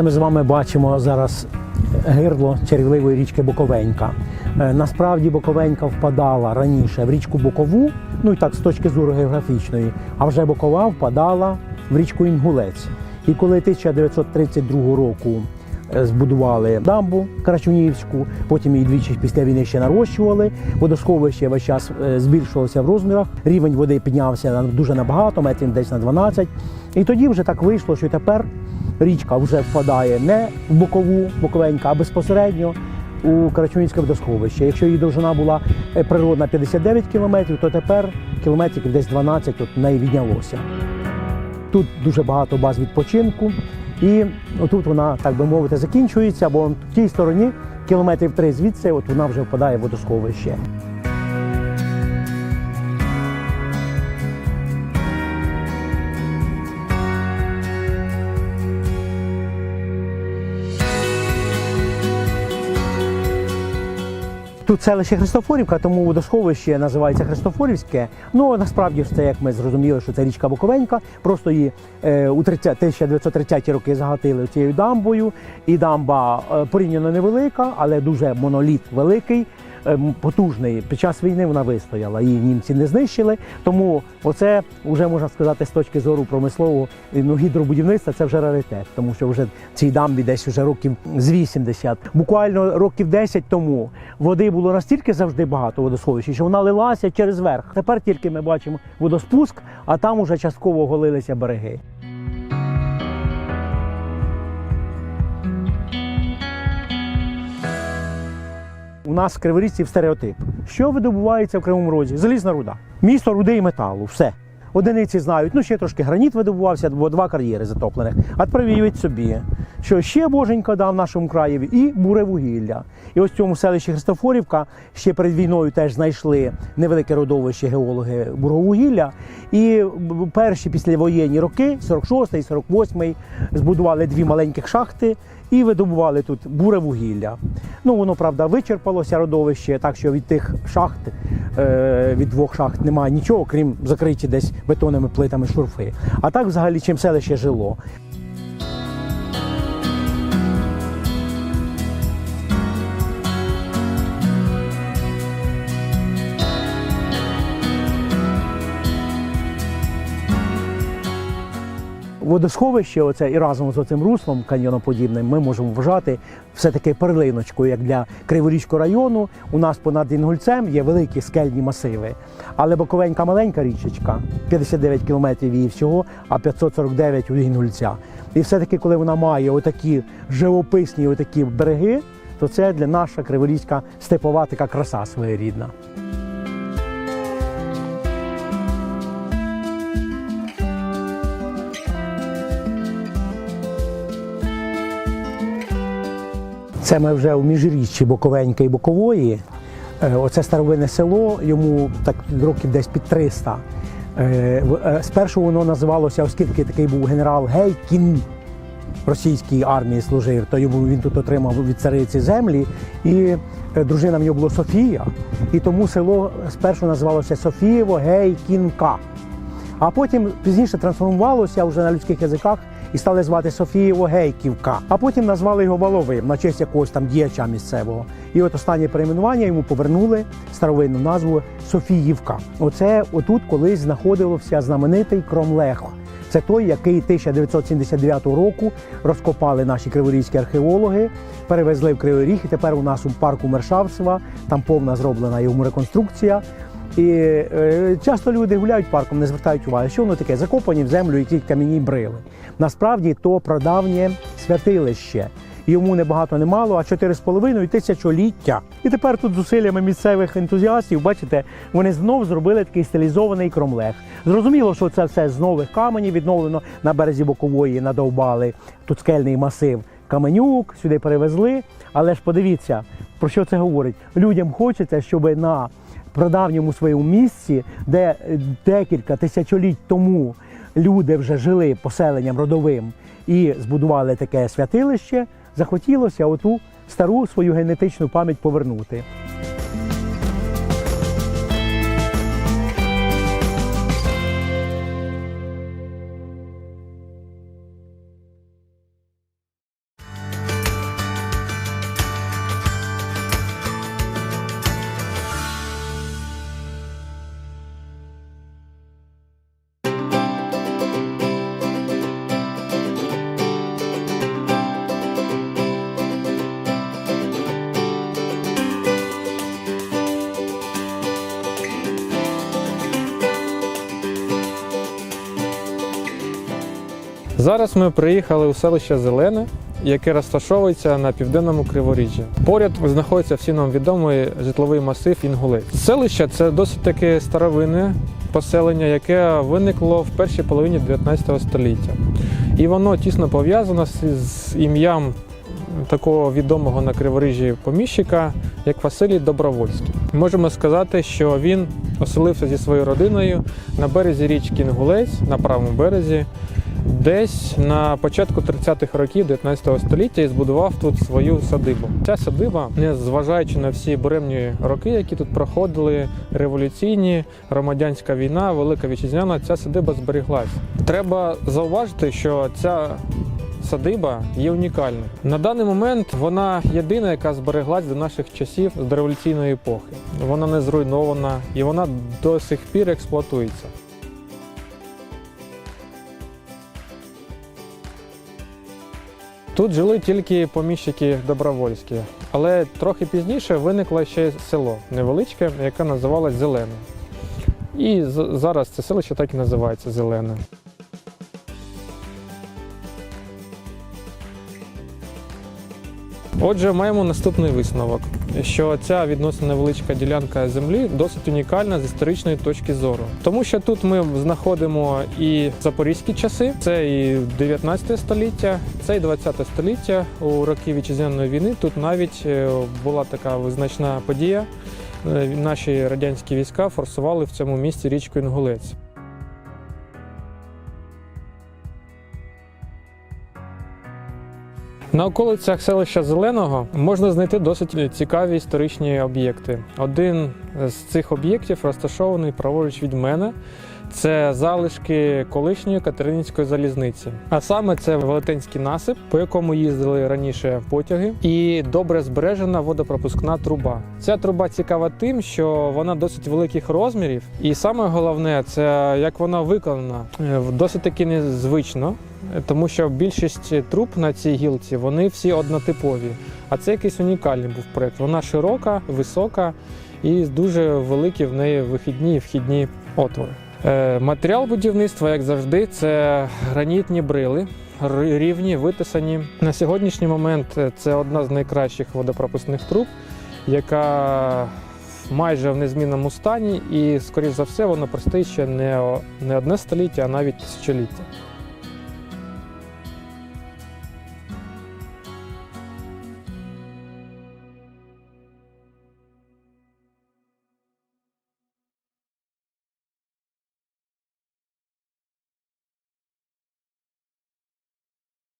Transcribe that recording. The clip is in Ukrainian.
Це ми з вами бачимо зараз гирло чарівливої річки Боковенька. Е, Насправді Боковенька впадала раніше в річку Бокову, ну і так з точки зору географічної, а вже Бокова впадала в річку Інгулець. І коли 1932 року е, збудували дамбу Карачунівську, потім її двічі після війни ще нарощували. Водосховище весь час е, збільшувалося в розмірах. Рівень води піднявся дуже набагато, метрів десь на 12. І тоді вже так вийшло, що тепер річка вже впадає не в бокову боковенька, а безпосередньо у Карачунівське водосховище. Якщо її довжина була е, природна 59 кілометрів, то тепер кілометрів десь 12 от неї віднялося. Тут дуже багато баз відпочинку, і отут вона, так би мовити, закінчується, бо в тій стороні кілометрів три звідси, от вона вже впадає в водосховище. Тут селище Христофорівка, тому водосховище називається Христофорівське. Ну насправді ж це, як ми зрозуміли, що це річка Буковенька. Просто її е, у 30, 1930 роки загатили цією дамбою. І дамба е, порівняно невелика, але дуже моноліт великий. Е, м, Потужний під час війни вона вистояла, її німці не знищили. Тому оце вже можна сказати з точки зору промислового ну, гідробудівництва це вже раритет, тому що вже цій дамбі десь вже років з 80. Буквально років 10 тому води було настільки завжди багато в водосховищі, що вона лилася через верх. Тепер тільки ми бачимо водоспуск, а там уже частково оголилися береги. У нас в стереотип. Що видобувається в Кривому Розі? Залізна руда. Місто руди і металу. Все. Одиниці знають, ну ще трошки граніт видобувався, бо два кар'єри затоплених. А тепер собі, що ще Боженька дав нашому краєві і буревугілля. І ось в цьому селищі Христофорівка ще перед війною теж знайшли невелике родовище геологи буревугілля. І перші післявоєнні роки, 46-й, 48-й, збудували дві маленьких шахти і видобували тут буревугілля. Ну воно правда вичерпалося родовище, так що від тих шахт, е, від двох шахт немає нічого, крім закриті десь бетонними плитами шурфи. А так взагалі чим селище жило. Водосховище, оце і разом з оцим руслом каньйоноподібним, ми можемо вважати все-таки перлиночкою, як для Криворізького району. У нас понад Інгульцем є великі скельні масиви. Але Боковенька маленька річечка, 59 кілометрів її всього, а 549 у Інгульця. І все-таки, коли вона має отакі живописні отакі береги, то це для наша криворізька степова така краса своєрідна. Це ми вже в міжріччі Боковенька і Бокової. Е, Оце старовинне село, йому так років десь під 300. Е, е, Спершу воно називалося, оскільки такий був генерал Гейкін російській армії служив, то йому він тут отримав від цариці землі, і дружина в нього була Софія. І тому село спершу називалося Софієво Гейкінка. А потім пізніше трансформувалося вже на людських язиках і стали звати Софієво Гейківка. А потім назвали його Воловим на честь якогось там діяча місцевого. І от останнє перейменування йому повернули старовинну назву Софіївка. Оце отут колись знаходився знаменитий Кромлех. Це той, який 1979 року розкопали наші криворізькі археологи, перевезли в Кривий Ріг, і тепер у нас у парку Мершавцева, там повна зроблена йому реконструкція. І е, часто люди гуляють парком, не звертають уваги, що воно таке закопані в землю якісь кам'яні брили. Насправді то прадавнє святилище. Йому не багато не мало, а 4,5 тисячоліття. І тепер тут зусиллями місцевих ентузіастів, бачите, вони знов зробили такий стилізований кромлех. Зрозуміло, що це все з нових каменів відновлено на березі бокової, надовбали тут скельний масив. Каменюк сюди перевезли. Але ж подивіться, про що це говорить? Людям хочеться, щоб на прадавньому своєму місці, де е, декілька тисячоліть тому люди вже жили поселенням родовим і збудували таке святилище, захотілося оту стару свою генетичну пам'ять повернути. Зараз ми приїхали у селище Зелене, яке розташовується на південному Криворіжжі. Поряд знаходиться всім нам відомий житловий масив Інгулець. Селище це досить таке старовинне поселення, яке виникло в першій половині 19 століття. І воно тісно пов'язано з ім'ям такого відомого на Криворіжжі поміщика, як Василій Добровольський. Можемо сказати, що він оселився зі своєю родиною на березі річки Інгулець, на правому березі, десь на початку 30-х років 19 століття і збудував тут свою садибу. Ця садиба, не зважаючи на всі буремні роки, які тут проходили, революційні, громадянська війна, велика вітчизняна, ця садиба зберіглась. Треба зауважити, що ця садиба є унікальною. На даний момент вона єдина, яка збереглась до наших часів з дореволюційної епохи. Вона не зруйнована і вона до сих пір експлуатується. Тут жили тільки поміщики добровольські, але трохи пізніше виникло ще село невеличке, яке називалось Зелене. І зараз це селище так і називається Зелене. Отже, маємо наступний висновок, що ця відносно невеличка ділянка землі досить унікальна з історичної точки зору. Тому що тут ми знаходимо і запорізькі часи, це і 19 століття, це і 20 століття. У роки вітчизняної війни тут навіть е, була така визначна подія. Е, Наші радянські війська форсували в цьому місті річку Інгулець. На околицях селища Зеленого можна знайти досить цікаві історичні об'єкти. Один з цих об'єктів розташований праворуч від мене. Це залишки колишньої Катерининської залізниці. А саме це велетенський насип, по якому їздили раніше потяги, і добре збережена водопропускна труба. Ця труба цікава тим, що вона досить великих розмірів, і саме головне це як вона виконана Е, досить таки незвично. Тому що більшість труб на цій гілці вони всі однотипові. А це якийсь унікальний був проект. Вона широка, висока і дуже великі в неї вихідні і вхідні отвори. Е, Матеріал будівництва, як завжди, це гранітні брили, рівні, витисані. На сьогоднішній момент е, це одна з найкращих водопропускних труб, яка майже в незмінному стані, і, скоріш за все, вона простоїть ще не одне століття, а навіть тисячоліття.